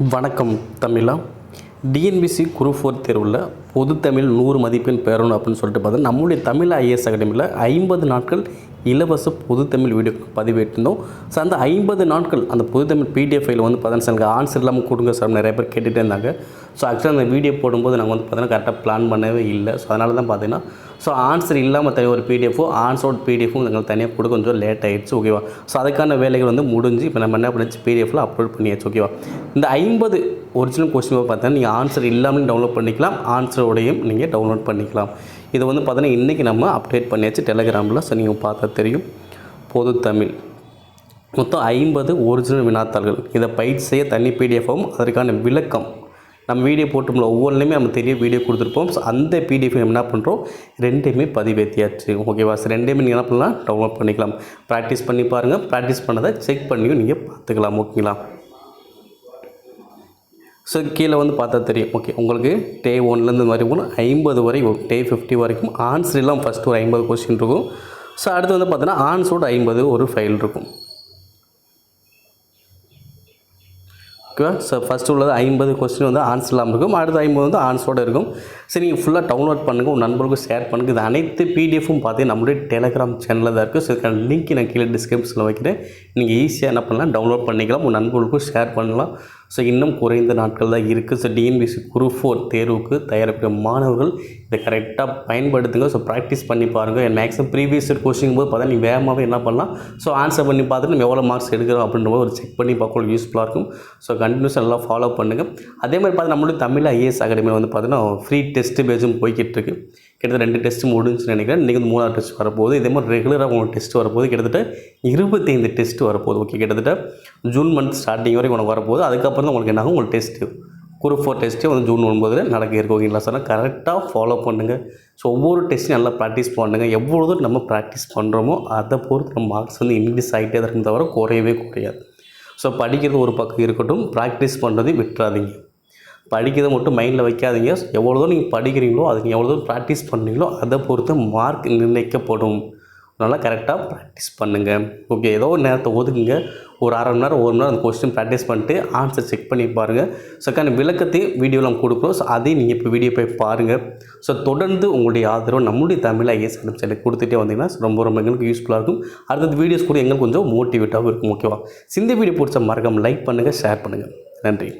வணக்கம் தமிழா. TNPSC group four தேர்வில் பொது தமிழ் நூறு மதிப்பெண் பெறணும் அப்படின்னு சொல்லிட்டு பார்த்தா நம்மளுடைய தமிழ் ஐஏஎஸ் அகாடமியில் ஐம்பது நாட்கள் இலவச பொது தமிழ் வீடியோ பதிவேற்றிருந்தோம். ஸோ அந்த ஐம்பது நாட்கள் அந்த பொது தமிழ் பிடிஎஃப் ஃபைல் வந்து பார்த்தீங்கன்னா எனக்கு ஆன்சர் இல்லாமல் கொடுங்க சார் நிறைய பேர் கேட்டுகிட்டே இருந்தாங்க. ஸோ ஆக்சுவலாக அந்த வீடியோ போடும்போது நாங்கள் வந்து பார்த்தீங்கன்னா கரெக்டாக பிளான் பண்ணவே இல்லை. ஸோ அதனால தான் பார்த்தீங்கன்னா ஸோ ஆன்சர் இல்லாமல் தனி ஒரு பிடிஎஃபோ ஆன்சரோட பிடிஎஃபும் எங்களுக்கு தனியாக கொடுக்க கொஞ்சம் லேட் ஆகிடுச்சு ஓகேவா ஸோ அதுக்கான வேலைகள் வந்து முடிஞ்சு இப்போ நம்ம என்ன பண்ணிச்சு பிடிஎஃபில் அப்லோட் பண்ணியாச்சு ஓகேவா இந்த ஐம்பது ஒரிஜினல் கொஸ்டின் பார்த்தா நீங்கள் ஆன்சர் இல்லாமல் டவுன்லோட் பண்ணிக்கலாம். ஆன்சர் ஆன்சரோடையும் நீங்கள் டவுன்லோட் பண்ணிக்கலாம். இதை வந்து பார்த்தீங்கன்னா இன்றைக்கி நம்ம அப்டேட் பண்ணியாச்சு. டெலகிராமில் ஸோ நீங்கள் பார்த்தா தெரியும். பொது தமிழ். மொத்தம் ஐம்பது ஒரிஜினல் வினாத்தாள்கள். இதை பயிற்சி செய்ய தனி பிடிஎஃபும் அதற்கான விளக்கம். நம்ம வீடியோ போட்டோம்ல ஒவ்வொன்றுலையுமே நம்ம தெரிய வீடியோ கொடுத்துருப்போம். ஸோ அந்த பிடிஎஃப் என்ன பண்ணுறோம் ரெண்டையுமே பதிவேற்றியாச்சு ஓகேவா சார் ரெண்டுமே நீங்கள் என்ன பண்ணலாம்? டவுன்லோட் பண்ணிக்கலாம். ப்ராக்டிஸ் பண்ணி பாருங்கள் ப்ராக்டிஸ் பண்ணதை செக் பண்ணியும் நீங்கள் பார்த்துக்கலாம். ஓகேங்களா ஸோ கீழே வந்து பார்த்தா தெரியும். ஓகே உங்களுக்கு டே ஒன்லேருந்து மாதிரி போகணும். ஐம்பது வரை டே ஃபிஃப்டி வரைக்கும் ஆன்சர் எல்லாம் ஃபஸ்ட்டு ஒரு ஐம்பது கொஸ்டின் இருக்கும். ஸோ அடுத்து வந்து பார்த்தோன்னா ஆன்சரோட ஐம்பது ஒரு ஃபைல் இருக்கும். ஓகேவா ஸோ ஃபஸ்ட்டு உள்ளது ஐம்பது கொஸ்டின் வந்து ஆன்சர் இல்லாமல் இருக்கும். அடுத்த ஐம்பது வந்து ஆன்சரோடு இருக்கும். சரி நீங்கள் ஃபுல்லாக டவுன்லோட் பண்ணுங்கள் உங்கள் நண்பர்களுக்கும் ஷேர் பண்ணுங்கள் இது அனைத்து பிடிஎஃப்பும் பார்த்தீங்கன்னா நம்மளுடைய டெலகிராம் சேனலில் தான் இருக்குது ஸோ இதுக்கான லிங்க் நான் கீழே டிஸ்கிரிப்ஷனில் வைக்கிறேன். நீங்கள் ஈஸியாக என்ன பண்ணலாம்? டவுன்லோட் பண்ணிக்கலாம். உங்கள் நண்பர்களுக்கும் ஷேர் பண்ணலாம். ஸோ இன்னும் குறைந்த நாட்கள் தான் இருக்குது. ஸோ டிஎன்பிசி குரூப் ஃபோர் தேர்வுக்கு தயாரிக்கிற மாணவர்கள் இதை கரெக்டாக பயன்படுத்துங்க. ஸோ ப்ராக்டிஸ் பண்ணி பாருங்கள் மேக்ஸிமம் ப்ரீவியஸ் இயர் கொஸ்டின் போது பார்த்தா நீ வேகமாகவே என்ன பண்ணலாம். ஸோ ஆன்சர் பண்ணி பார்த்துட்டு நம்ம எவ்வளோ மார்க்ஸ் எடுக்கிறோம் அப்படின்ற போது ஒரு செக் பண்ணி பார்க்க யூஸ்ஃபுல்லாக இருக்கும். ஸோ கண்டினியூஸ் நல்லா ஃபாலோ பண்ணுங்கள் அதே மாதிரி பார்த்து நம்மளுடைய தமிழ் ஐஏஎஸ் அகாடமியில் வந்து பார்த்தீங்கன்னா ஃப்ரீ டெஸ்ட் பேஜும் போய்கிட்டு இருக்குது கிட்டத்தட்ட ரெண்டு டெஸ்ட் முடிஞ்சுன்னு நினைக்கிறேன். இன்றைக்கி வந்து மூணாவது டெஸ்ட் வரப்போகுது. இதே மாதிரி ரெகுலராக உங்களுக்கு டெஸ்ட் வரப்போகுது. கிட்டத்தட்ட இருபத்தைந்து டெஸ்ட் வரப்போகுது. ஓகே கிட்டத்தட்ட ஜூன் மந்த் ஸ்டார்டிங் வரைக்கும் உனக்கு வரப்போகுது. அதுக்கப்புறம் தான் உங்களுக்கு என்ன ஆகும் உங்களுக்கு டெஸ்ட்டு குரூப் ஃபோர் டெஸ்ட்டு வந்து ஜூன் ஒன்பதில் நடக்க இருக்கு. ஓகேங்களா சார் கரெக்டாக ஃபாலோ பண்ணுங்கள் ஸோ ஒவ்வொரு டெஸ்ட்டும் நல்லா ப்ராக்டிஸ் பண்ணுங்கள் எவ்வளோ தூரம் நம்ம ப்ராக்டிஸ் பண்ணுறோமோ அதை பொறுத்து நம்ம மார்க்ஸ் வந்து இன்க்ரீஸ் ஆகிட்டே தான் இருக்கும் தவிர குறையவே குறையாது. ஸோ படிக்கிறது ஒரு பக்கம் இருக்கட்டும். ப்ராக்டிஸ் பண்ணுறதையும் விட்டுறாதீங்க. படிக்கிறத மட்டும் மைண்டில் வைக்காதீங்க. எவ்வளோ தூரம் நீங்கள் படிக்கிறீங்களோ அதுக்கு எவ்வளோ தூரம் ப்ராக்டிஸ் பண்ணுறீங்களோ அதை பொறுத்து மார்க் நிர்ணயிக்கப்படும். நல்லா கரெக்டாக ப்ராக்டிஸ் பண்ணுங்கள் ஓகே ஏதோ ஒரு நேரத்தை ஒதுக்குங்க. ஒரு அரை மணி நேரம் ஒரு மணி நேரம் அந்த கொஸ்டின் ப்ராக்டிஸ் பண்ணிட்டு ஆன்சர் செக் பண்ணி பாருங்கள் ஸோ அதுக்கான விளக்கத்தையும் வீடியோவில் நம்ம கொடுக்குறோம். ஸோ அதையும் நீங்கள் இப்போ வீடியோ போய் பாருங்கள் ஸோ தொடர்ந்து உங்களுடைய ஆதரவு நம்முடைய தமிழ் ஐஎஸ் சேனல் கொடுத்துட்டே வந்தீங்கன்னா ரொம்ப ரொம்ப எங்களுக்கு யூஸ்ஃபுல்லாக இருக்கும். அடுத்தது வீடியோஸ் கூட எங்களுக்கு கொஞ்சம் மோட்டிவேட்டாகவும் இருக்கும் ஓகேவா இந்த வீடியோ பிடிச்ச மரகம் லைக் பண்ணுங்கள் ஷேர் பண்ணுங்கள் நன்றி.